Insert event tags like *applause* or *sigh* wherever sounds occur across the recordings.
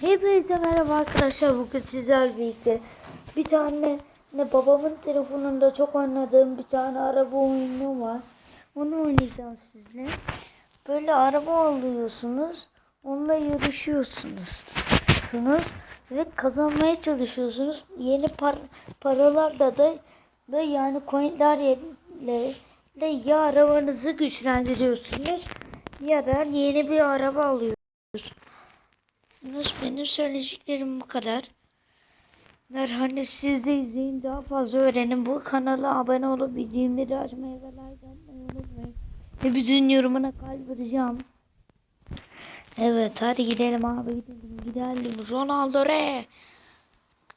Hepinize merhaba arkadaşlar. Bugün sizlerle birlikte bir tane ne babamın telefonunda çok oynadığım bir tane araba oyunu var. Onu oynayacağım sizinle. Böyle araba alıyorsunuz. Onunla yarışıyorsunuz. Sunuz Ve kazanmaya çalışıyorsunuz. Yeni par paralarla da da yani coinlerle de ya arabanızı güçlendiriyorsunuz ya da yeni bir araba alıyorsunuz. Benim söyleyeceklerim bu kadar. Hani siz de izleyin daha fazla öğrenin. Bu kanala abone olup bildirimleri açmayı ve like atmayı unutmayın. Hepinizin yorumuna kalp atacağım. Evet hadi gidelim abi gidelim gidelim. Ronaldo Re.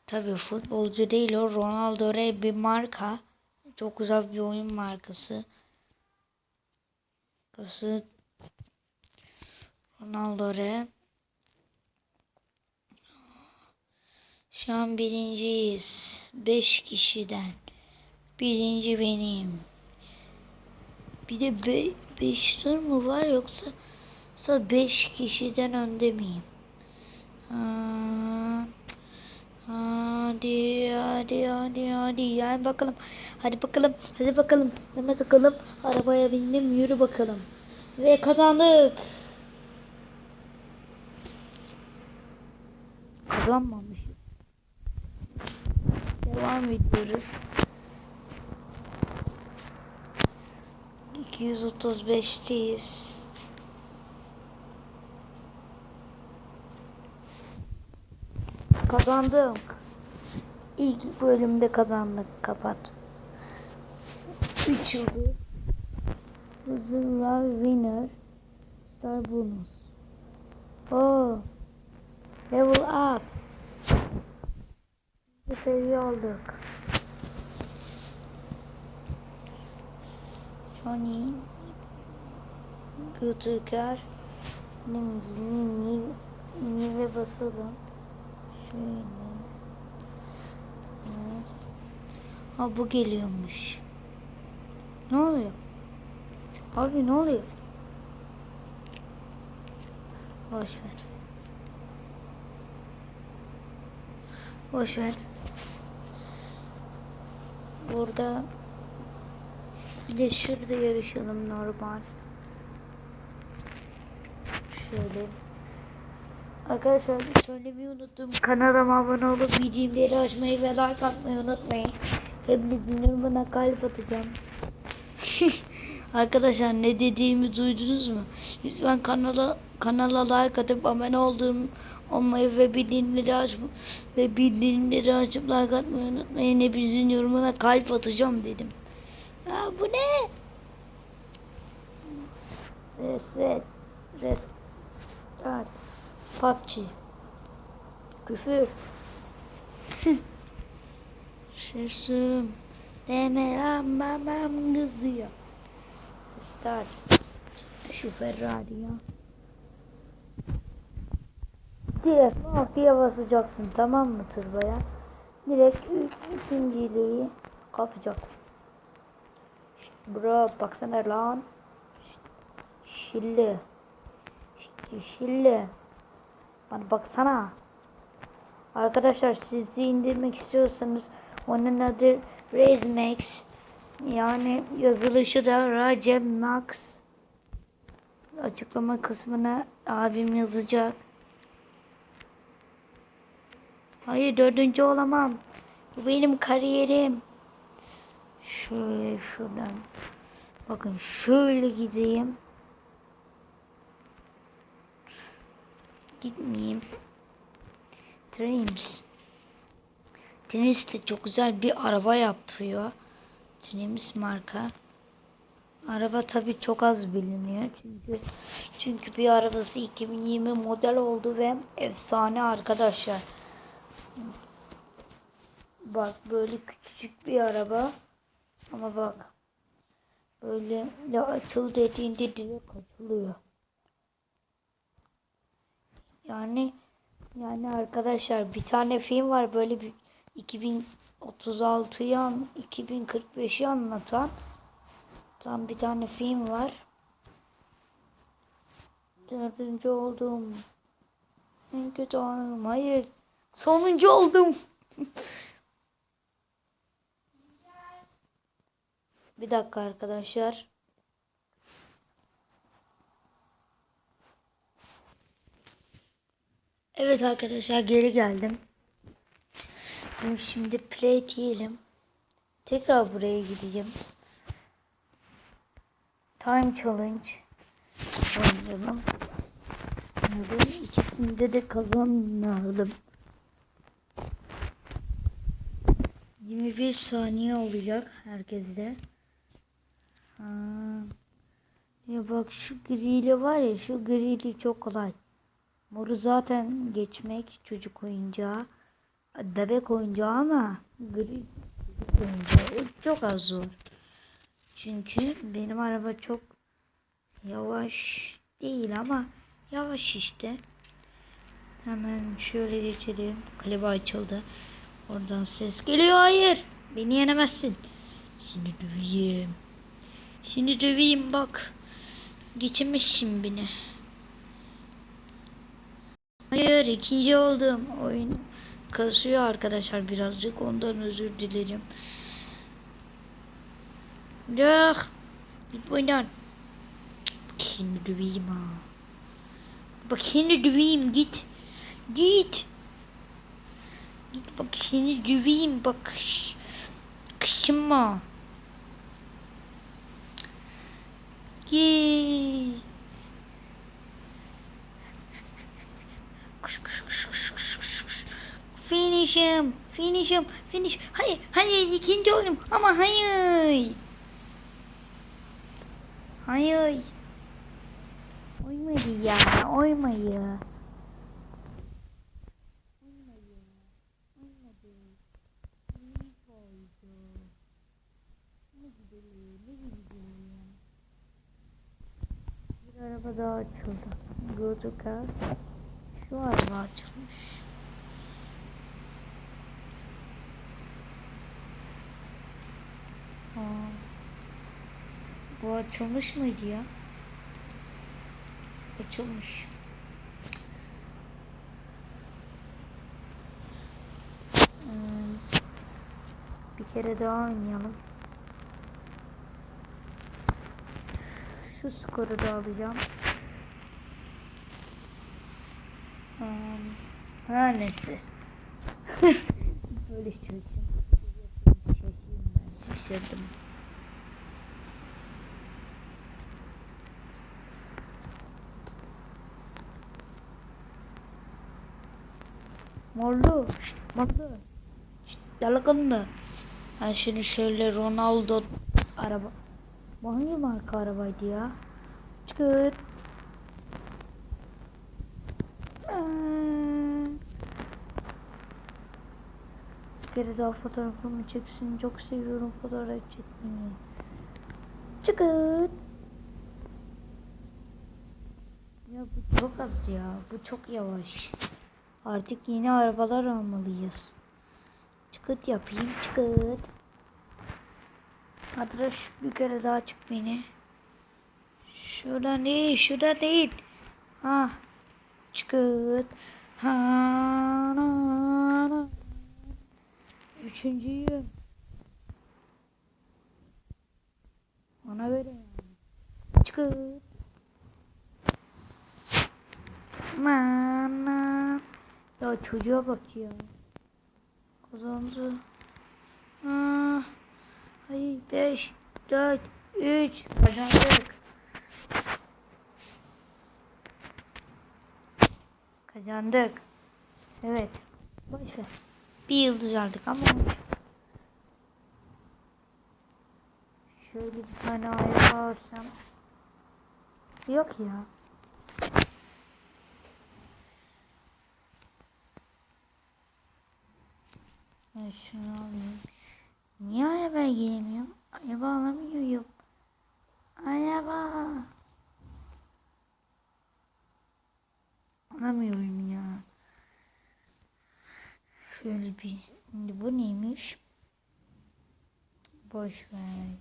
Tabii futbolcu değil o. Ronaldo Re bir marka. Çok güzel bir oyun markası. Markası Ronaldo Re. Şu an birinciyiz. Beş kişiden. Birinci benim. Bir de be beş tur mu var yoksa, yoksa beş kişiden önde miyim? Ha, hadi hadi hadi hadi yani bakalım. Hadi bakalım. Hadi bakalım. Hadi bakalım. Arabaya bindim yürü bakalım. Ve kazandık. Kazanmamışız. Devam ediyoruz. 235'teyiz. Kazandık. İlk bölümde kazandık. Kapat. 3 yıldız. Hızırlar winner. Star bonus. Oh. Level up. Bir seviye aldık. Johnny Götürker Nile basalım. Şöyle. Ha bu geliyormuş. Ne oluyor? Abi ne oluyor? Boş ver. Boş ver. Burada bir de şurada yarışalım normal. Şöyle. Arkadaşlar söylemeyi unuttum. Kanalıma abone olup bildirimleri açmayı ve like atmayı unutmayın. Hepinizin bana kalp atacağım. *laughs* Arkadaşlar ne dediğimi duydunuz mu? Lütfen kanala kanala like atıp abone olduğum olmayı ve bildirimleri açmayı ve bildirimleri açıp like atmayı unutmayın. Hepinizin yorumuna kalp atacağım dedim. Ya bu ne? Reset. Restart. PUBG. Küfür. Sesim. Deme lan babam kızıyor. Start. Şu Ferrari ya. Diye basacaksın tamam mı turboya? Direkt ikinciliği kapacaksın. Bro baksana lan. Şille. Şille. Bana baksana. Arkadaşlar siz indirmek istiyorsanız onun adı RazeMax. Yani yazılışı da Racem Max. Açıklama kısmına abim yazacak. Hayır dördüncü olamam. Bu benim kariyerim. Şöyle şuradan. Bakın şöyle gideyim. Gitmeyeyim. Dreams. Dreams de çok güzel bir araba yaptırıyor. Dreams marka. Araba tabi çok az biliniyor çünkü çünkü bir arabası 2020 model oldu ve efsane arkadaşlar. Bak böyle küçücük bir araba ama bak böyle de açıl dediğinde direkt açılıyor. Yani yani arkadaşlar bir tane film var böyle bir 2036'yı an 2045'i anlatan tam bir tane film var. Dördüncü olduğum En kötü anım. Hayır. Sonuncu oldum. *laughs* Bir dakika arkadaşlar. Evet arkadaşlar geri geldim. Şimdi play diyelim. Tekrar buraya gideyim. Time challenge oynayalım. Ve ikisinde de kazanalım. 21 saniye olacak herkeste. Ha. Ya bak şu griyle var ya şu griyle çok kolay. Moru zaten geçmek çocuk oyuncağı. Bebek oyuncağı ama gri oyuncağı çok az zor. Çünkü benim araba çok yavaş değil ama yavaş işte. Hemen şöyle geçelim. Klibi açıldı. Oradan ses geliyor. Hayır. Beni yenemezsin. Seni döveyim. Seni döveyim bak. Geçemezsin beni. Hayır ikinci oldum. Oyun kasıyor arkadaşlar birazcık. Ondan özür dilerim. Yok. Git oynan. Bak seni döveyim ha. Bak seni döveyim git. Git. Git bak seni döveyim bak. Kışıma. Git. Koş koş koş koş koş koş koş. Finish him. Finish. Hayır. Hayır ikinci oldum ama hayır. Hayır. Oymadı ya. Oymayı. Bir araba daha açıldı. Go to car. Şu araba açılmış. Aa, bu açılmış mıydı ya? Açılmış. Hmm, Bir kere daha oynayalım. Şu skoru da alacağım. Hmm, Her neyse. *laughs* Böyle çocuğum. Şaşırdım. Morlu. Morlu. Şşt, delikanlı. Ben şimdi şöyle Ronaldo araba. Hangi marka arabaydı ya? Çıkır. Bir kere daha fotoğrafımı çeksin. Çok seviyorum fotoğraf çekmeyi. Çıkır. Ya bu çok az ya. Bu çok yavaş. Artık yeni arabalar almalıyız. Çıkıt yapayım. Çıkıt. Adres bir kere daha çık beni. Şuradan değil. Şurada değil. Ha. Çıkıt. Ha. Na, na. Üçüncüyüm. Ona göre yani. Çıkıt. Mama. Ya çocuğa bak ya. Kazandı. Aa, hayır 5, 4, 3 kazandık. Kazandık. Evet. Boş ver. Bir yıldız aldık ama. Şöyle bir tane araba alsam. Yok ya. Ben şunu alayım. Arabaya giremiyorum? Araba alamıyorum. Araba. Alamıyorum ya. Şöyle bir. Şimdi bu neymiş? Boş ver.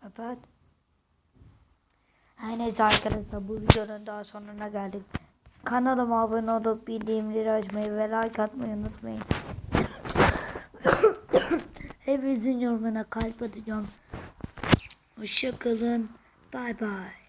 Kapat. Her neyse arkadaşlar bu videonun daha sonuna geldik. Kanalıma abone olup bildirimleri açmayı ve like atmayı unutmayın. *coughs* Hepinizin yorumuna kalp atacağım. Hoşçakalın. Bay bay.